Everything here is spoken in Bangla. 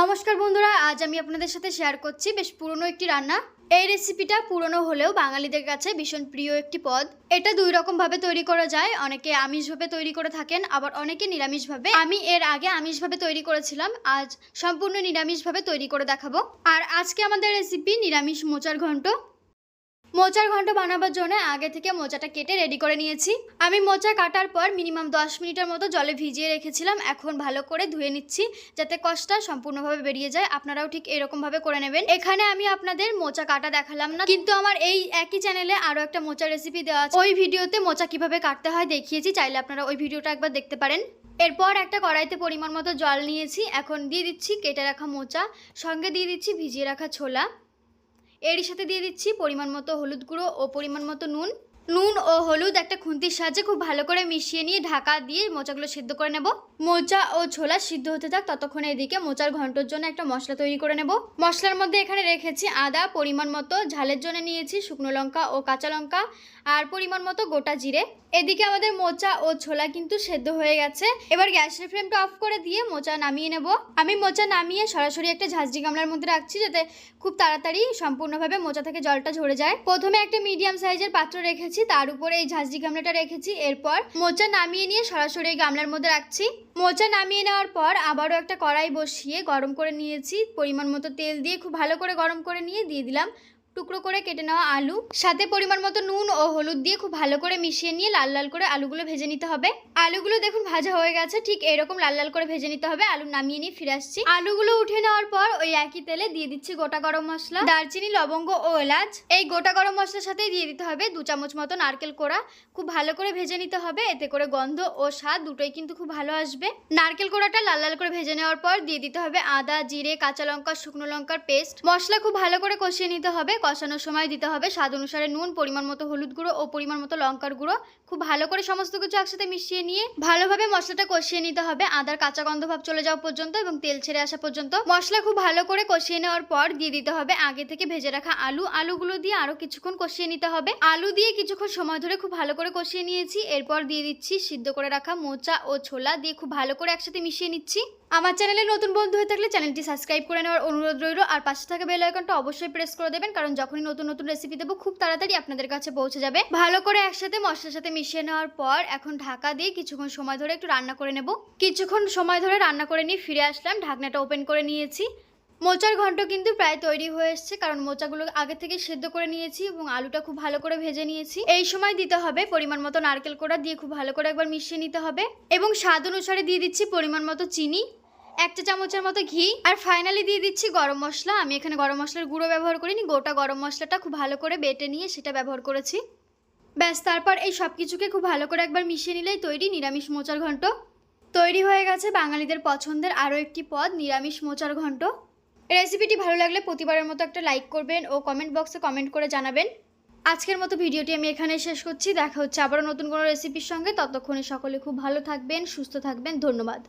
নমস্কার বন্ধুরা, আজ আমি আপনাদের সাথে শেয়ার করছি বেশ পুরনো একটি রান্না। এই রেসিপিটা পুরনো হলেও বাঙালিদের কাছে ভীষণ প্রিয় একটি পদ। এটা দুই রকমভাবে তৈরি করা যায়। অনেকে আমিষভাবে তৈরি করে থাকেন, আবার অনেকে নিরামিষভাবে আমি এর আগে আমিষভাবে তৈরি করেছিলাম, আজ সম্পূর্ণ নিরামিষভাবে তৈরি করে দেখাবো। আর আজকে আমাদের রেসিপি নিরামিষ মোচার ঘন্ট। মোচার ঘন্ট বানাবার জন্য আগে থেকে মোচাটা কেটে রেডি করে নিয়েছি। আমি মোচা কাটার পর মিনিমাম দশ মিনিটের মতো জলে ভিজিয়ে রেখেছিলাম। এখন ভালো করে ধুয়ে নিচ্ছি যাতে কষটা সম্পূর্ণভাবে বেরিয়ে যায়। আপনারাও ঠিক এরকমভাবে করে নেবেন। এখানে আমি আপনাদের মোচা কাটা দেখালাম না। কিন্তু আমার এই একই চ্যানেলে আরও একটা মোচা রেসিপি দেওয়া আছে। ওই ভিডিওতে মোচা কীভাবে কাটতে হয় দেখিয়েছি। চাইলে আপনারা ওই ভিডিওটা একবার দেখতে পারেন। এরপর একটা কড়াইতে পরিমাণ মতো জল নিয়েছি। এখন দিয়ে দিচ্ছি কেটে রাখা মোচা। সঙ্গে দিয়ে দিচ্ছি ভিজিয়ে রাখা ছোলা। এরই সাথে দিয়ে দিচ্ছি পরিমাণ মতো হলুদ গুঁড়ো ও পরিমাণ মতো নুন। নুন ও হলুদ একটা খুন্তির সাহায্যে খুব ভালো করে মিশিয়ে নিয়ে ঢাকা দিয়ে মোচাগুলো সিদ্ধ করে নেব। মোচা ও ছোলা সিদ্ধ হতে থাক, ততক্ষণে এদিকে মোচার ঘন্টর জন্য একটা মশলা তৈরি করে নেব। মশলার মধ্যে এখানে রেখেছি আদা, পরিমাণ মতো ঝালের জন্য নিয়েছি শুকনো লঙ্কা ও কাঁচা লঙ্কা, আর পরিমাণ মতো গোটা জিরে। এদিকে আমাদের মোচা ও ছোলা কিন্তু সেদ্ধ হয়ে গেছে। এবার গ্যাসের ফ্লেমটা অফ করে দিয়ে মোচা নামিয়ে নেব। আমি মোচা নামিয়ে সরাসরি একটা ঝাঁঝরি গামলার মধ্যে রাখছি যাতে খুব তাড়াতাড়ি সম্পূর্ণভাবে মোচা থেকে জলটা ঝরে যায়। প্রথমে একটা মিডিয়াম সাইজের পাত্র রেখেছি তার উপরে এই ঝাঁঝরি গামলাটা রেখেছি। এরপর মোচা নামিয়ে নিয়ে সরাসরি গামলার মধ্যে রাখছি। মোচা নামিয়ে নেওয়ার পর আবারও একটা কড়াই বসিয়ে গরম করে নিয়েছি। পরিমাণ মতো তেল দিয়ে খুব ভালো করে গরম করে নিয়ে দিয়ে দিলাম। টুকরো করে কেটে নেওয়া আলু, সাথে পরিমাণ মতো নুন ও হলুদ দিয়ে খুব ভালো করে মিশিয়ে নিয়ে লাল লাল করে আলুগুলো ভেজে নিতে হবে। আলুগুলো দেখুন ভাজা হয়ে গেছে, ঠিক এরকম লাল লাল করে ভেজে নিতে হবে। আলু নামিয়ে নিয়ে ফিরে আসছি। আলুগুলো উঠে নেওয়ার পর ওই একই তেলে দিয়ে দিচ্ছি গোটা গরম মশলা, দারচিনি, লবঙ্গ ও এলাচ। এই গোটা গরম মশলার সাথে দিয়ে দিতে হবে দু চামচ মতো নারকেল কোড়া। খুব ভালো করে ভেজে নিতে হবে, এতে করে গন্ধ ও স্বাদ দুটোই কিন্তু খুব ভালো আসবে। নারকেল কোড়াটা লাল লাল করে ভেজে নেওয়ার পর দিয়ে দিতে হবে আদা, জিরে, কাঁচা লঙ্কা, শুকনো লঙ্কার পেস্ট। মশলা খুব ভালো করে কষিয়ে নিতে হবে কষানোর সময় দিতে হবে। স্বাদ অনুসারে নুন, পরিমাণ মতো হলুদ গুঁড়ো ও পরিমাণ মতো লঙ্কার গুঁড়ো। খুব ভালো করে সমস্ত কিছু একসাথে মিশিয়ে নিয়ে ভালোভাবে মশলাটা কষিয়ে নিতে হবে। আদার কাঁচা গন্ধ ভাব চলে যাওয়া পর্যন্ত এবং তেল ছেড়ে আসা পর্যন্ত। মশলা খুব ভালো করে কষিয়ে নেওয়ার পর দিয়ে দিতে হবে আগে থেকে ভেজে রাখা আলু। আলুগুলো দিয়ে আরও কিছুক্ষণ কষিয়ে নিতে হবে। আলু দিয়ে কিছুক্ষণ সময় ধরে খুব ভালো করে কষিয়ে নিয়েছি। এরপর দিয়ে দিচ্ছি সিদ্ধ করে রাখা মোচা ও ছোলা দিয়ে খুব ভালো করে একসাথে মিশিয়ে নিচ্ছি। আমার চ্যানেলে নতুন বন্ধু হয়ে থাকলে চ্যানেলটি সাবস্ক্রাইব করে নেওয়ার অনুরোধ রইল। আর পাশে থাকা বেল আইকনটা অবশ্যই প্রেস করে দেবেন, কারণ যখনই নতুন নতুন রেসিপি দেবো, খুব তাড়াতাড়ি আপনাদের কাছে পৌঁছে যাবে। ভালো করে একসাথে মশলার সাথে মিশিয়ে নেওয়ার পর এখন ঢাকা দিয়ে কিছুক্ষণ সময় ধরে একটু রান্না করে নেব। কিছুক্ষণ সময় ধরে রান্না করে নিয়ে ফিরে আসলাম, ঢাকনাটা ওপেন করে নিয়েছি। মোচার ঘন্ট কিন্তু প্রায় তৈরি হয়ে এসছে, কারণ মোচাগুলো আগে থেকে সেদ্ধ করে নিয়েছি এবং আলুটা খুব ভালো করে ভেজে নিয়েছি। এই সময় দিতে হবে পরিমাণ মতো নারকেল কোড়া দিয়ে খুব ভালো করে একবার মিশিয়ে নিতে হবে। এবং স্বাদ অনুসারে দিয়ে দিচ্ছি পরিমাণ মতো চিনি। একটা চামচের মতো ঘি। আর ফাইনালি দিয়ে দিচ্ছি গরম মশলা। আমি এখানে গরম মশলার গুঁড়ো ব্যবহার করিনি, গোটা গরম মশলাটা খুব ভালো করে বেটে নিয়ে সেটা ব্যবহার করেছি। ব্যাস, তারপর এই সব কিছুকে খুব ভালো করে একবার মিশিয়ে নিলেই তৈরি নিরামিষ মোচার ঘন্ট। তৈরি হয়ে গেছে বাঙালিদের পছন্দের আরও একটি পদ, নিরামিষ মোচার ঘন্ট। রেসিপিটি ভালো লাগলে প্রতিবারের মতো একটা লাইক করবেন ও কমেন্ট বক্সে কমেন্ট করে জানাবেন। আজকের মতো ভিডিওটি আমি এখানে শেষ করছি। দেখা হচ্ছে আবারও নতুন কোনো রেসিপির সঙ্গে। ততক্ষণে সকলে খুব ভালো থাকবেন, সুস্থ থাকবেন। ধন্যবাদ।